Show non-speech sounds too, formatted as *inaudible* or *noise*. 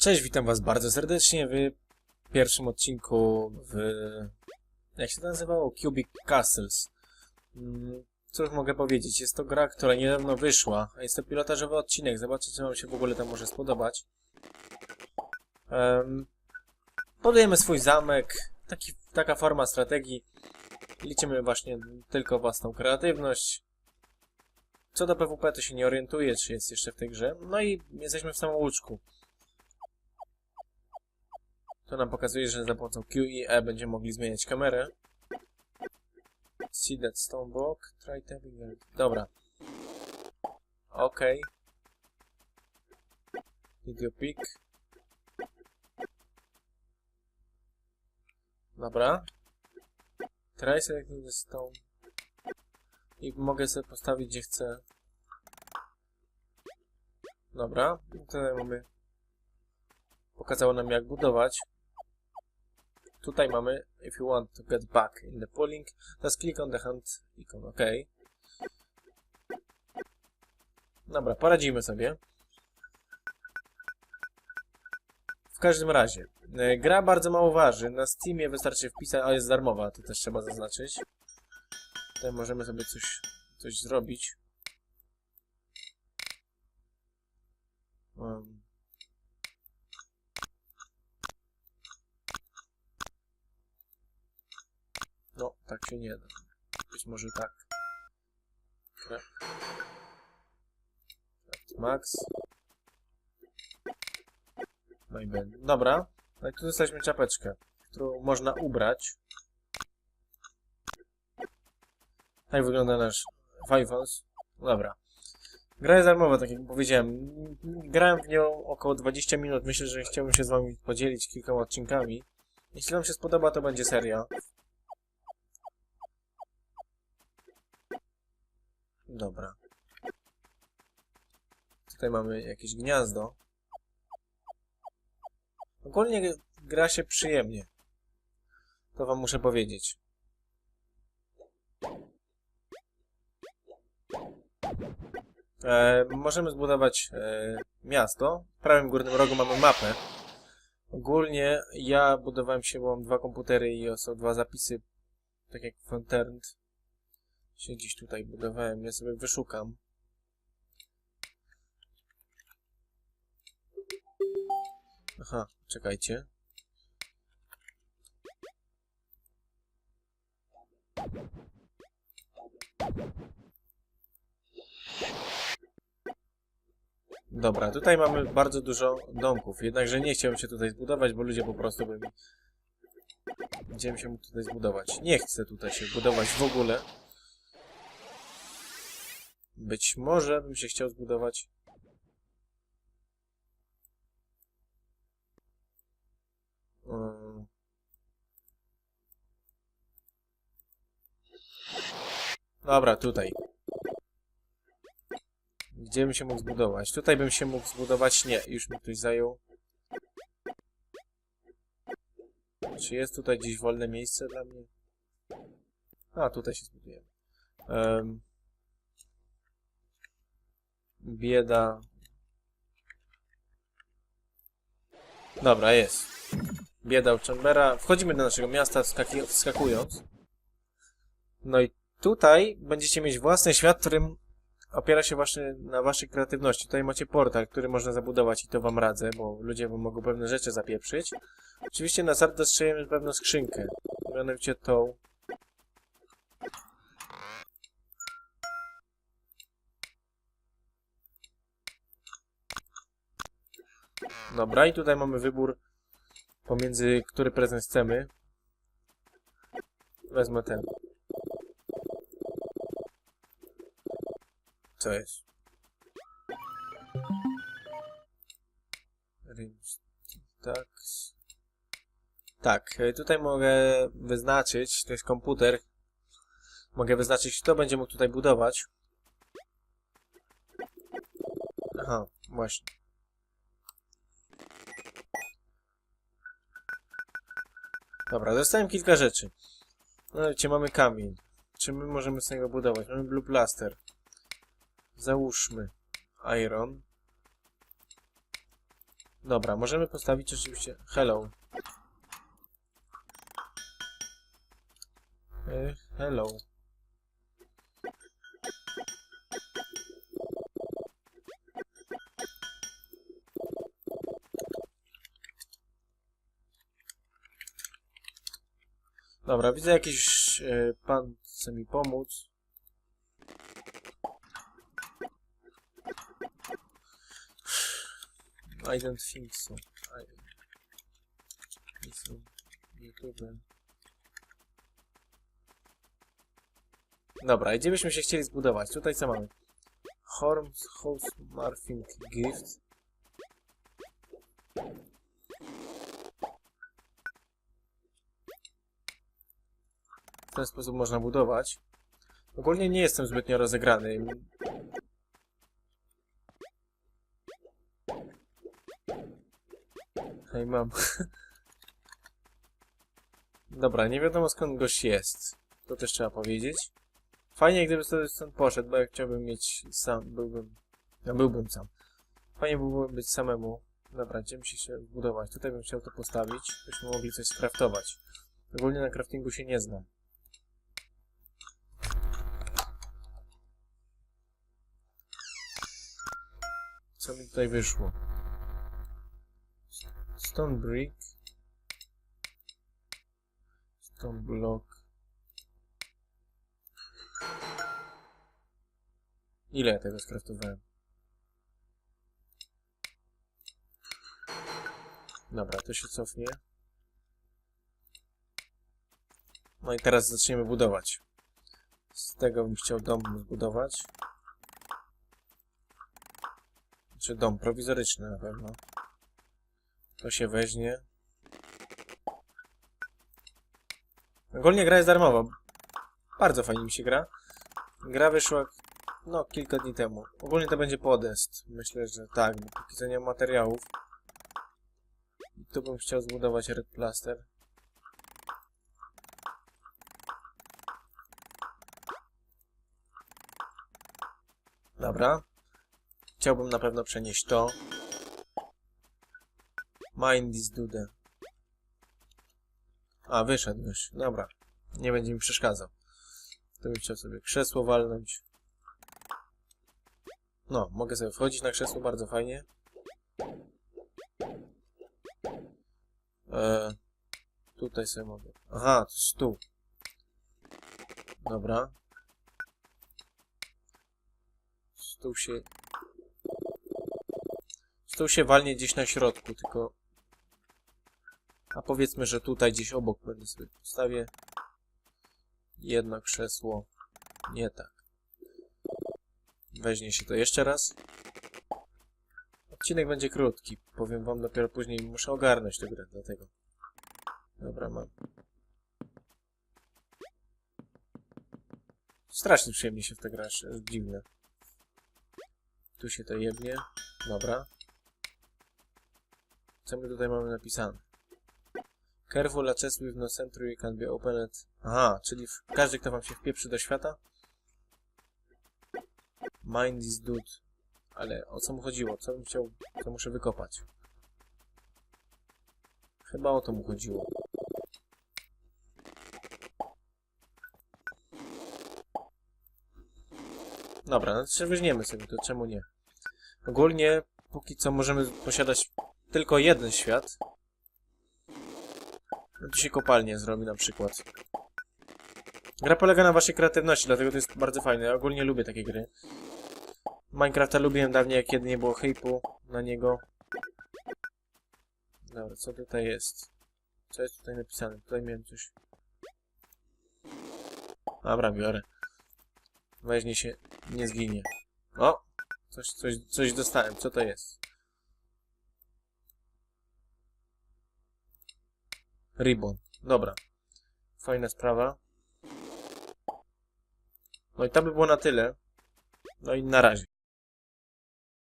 Cześć, witam was bardzo serdecznie w pierwszym odcinku w... Jak się to nazywało? Cubic Castles. Mm, Cóż mogę powiedzieć, jest to gra, która niedawno wyszła. Jest to pilotażowy odcinek, zobaczcie, czy wam się w ogóle tam może spodobać. Um, budujemy swój zamek, taki, taka forma strategii. Liczymy właśnie tylko własną kreatywność. Co do PWP to się nie orientuję, czy jest jeszcze w tej grze. No i jesteśmy w samouczku. To nam pokazuje, że za pomocą Q i E będziemy mogli zmieniać kamerę. See that stone block? Try tapping it. Dobra. Okej. Video pick. Dobra. Try selecting the stone. I mogę sobie postawić gdzie chcę. Dobra. Tutaj mamy... Pokazało nam jak budować. Tutaj mamy if you want to get back in the polling, just click on the hand icon, ok. Dobra, poradzimy sobie. W każdym razie, e, gra bardzo mało waży. Na Steamie wystarczy wpisać, a jest darmowa, to też trzeba zaznaczyć. Tutaj możemy sobie coś, coś zrobić. Um, No, tak się nie da. Być może tak. Craft. Craft Max. No i będzie. Dobra. No i tu dostaliśmy czapeczkę, którą można ubrać. Tak wygląda nasz Fifons. Dobra. Gra jest darmowa, tak jak powiedziałem. Grałem w nią około 20 minut. Myślę, że chciałbym się z wami podzielić kilkoma odcinkami. Jeśli wam się spodoba, to będzie seria. Dobra. Tutaj mamy jakieś gniazdo. Ogólnie gra się przyjemnie. To wam muszę powiedzieć. E, możemy zbudować e, miasto. W prawym górnym rogu mamy mapę. Ogólnie ja budowałem się, bo mam dwa komputery i są dwa zapisy, tak jak Frontend się gdzieś tutaj budowałem. Ja sobie wyszukam. Aha, czekajcie. Dobra, tutaj mamy bardzo dużo domków, jednakże nie chciałem się tutaj zbudować, bo ludzie po prostu by mi... Bym się tutaj zbudować? Nie chcę tutaj się budować w ogóle. Być może bym się chciał zbudować... Mm. Dobra, tutaj. Gdzie bym się mógł zbudować? Tutaj bym się mógł zbudować... Nie, już mi ktoś zajął. Czy jest tutaj gdzieś wolne miejsce dla mnie? A, tutaj się zbudujemy. Um, bieda. Dobra, jest. Bieda u Chambera. Wchodzimy do naszego miasta, wskakując. No i tutaj będziecie mieć własny świat, którym opiera się właśnie na waszej kreatywności. Tutaj macie portal, który można zabudować i to wam radzę, bo ludzie wam mogą pewne rzeczy zapieprzyć. Oczywiście na start dostrzejemy pewną skrzynkę, mianowicie tą. Dobra, i tutaj mamy wybór pomiędzy który prezent chcemy. Wezmę ten. Co jest? Tak, e, tutaj mogę wyznaczyć, to jest komputer. Mogę wyznaczyć, kto będzie mógł tutaj budować. Aha, właśnie. Dobra, dostałem kilka rzeczy. No wiecie, mamy kamień. Czy my możemy z niego budować? Mamy blue plaster. Załóżmy. Iron. Dobra, możemy postawić oczywiście... Hello. E, hello. Dobra, widzę jakiś e, pan chce mi pomóc. I don't think so. I... YouTube. Dobra, gdzie byśmy się chcieli zbudować? Tutaj co mamy? Horms House Morphing Gift. W ten sposób można budować. Ogólnie nie jestem zbytnio rozegrany. Hej, mam. *laughs* Dobra, nie wiadomo skąd gość jest. To też trzeba powiedzieć. Fajnie, gdyby sobie stąd poszedł, bo ja chciałbym mieć sam, byłbym... Ja byłbym sam. Fajnie byłoby być samemu. Dobra, gdzie musi się zbudować? Tutaj bym chciał to postawić, byśmy mogli coś skraftować. Ogólnie na craftingu się nie znam. Co mi tutaj wyszło? Stone brick. Stone block. Ile ja tego skraftowałem? Dobra, to się cofnie. No i teraz zaczniemy budować. Z tego bym chciał dom zbudować. Czy dom prowizoryczny na pewno. To się weźmie. Ogólnie gra jest darmowa. Bardzo fajnie mi się gra. Gra wyszła no kilka dni temu. Ogólnie to będzie podest. Myślę, że tak, bo póki co nie mam materiałów. I tu bym chciał zbudować Red Plaster. Dobra. Chciałbym na pewno przenieść to. Mind this dude. A, wyszedł już. Dobra. Nie będzie mi przeszkadzał. To bym chciał sobie krzesło walnąć. No, mogę sobie wchodzić na krzesło, bardzo fajnie. E, tutaj sobie mogę. Aha, to stół. Dobra. Stół się... Stół się walnie gdzieś na środku, tylko... A powiedzmy, że tutaj gdzieś obok będę sobie postawię. Jedno krzesło. Nie tak. Weźmie się to jeszcze raz. Odcinek będzie krótki. Powiem wam dopiero później. Muszę ogarnąć tę grę, dlatego. Dobra, mam. Strasznie przyjemnie się w tę grę, dziwne. Tu się to jebnie. Dobra. Co my tutaj mamy napisane? Careful access with no century can be opened. Aha, czyli każdy, kto wam się wpieprzy do świata? Mind is dude. Ale o co mu chodziło? Co bym chciał... Co muszę wykopać? Chyba o to mu chodziło. Dobra, no to weźmiemy sobie to, czemu nie? Ogólnie, póki co możemy posiadać tylko jeden świat. No tu się kopalnie zrobi na przykład. Gra polega na waszej kreatywności, dlatego to jest bardzo fajne. Ja ogólnie lubię takie gry. Minecrafta lubiłem dawniej, jak kiedy nie było hype'u na niego. Dobra, co tutaj jest? Co jest tutaj napisane? Tutaj miałem coś. Dobra, biorę. Weźmie się, nie zginie. O! Coś, coś, coś dostałem. Co to jest? Ribbon. Dobra. Fajna sprawa. No i to by było na tyle. No i na razie.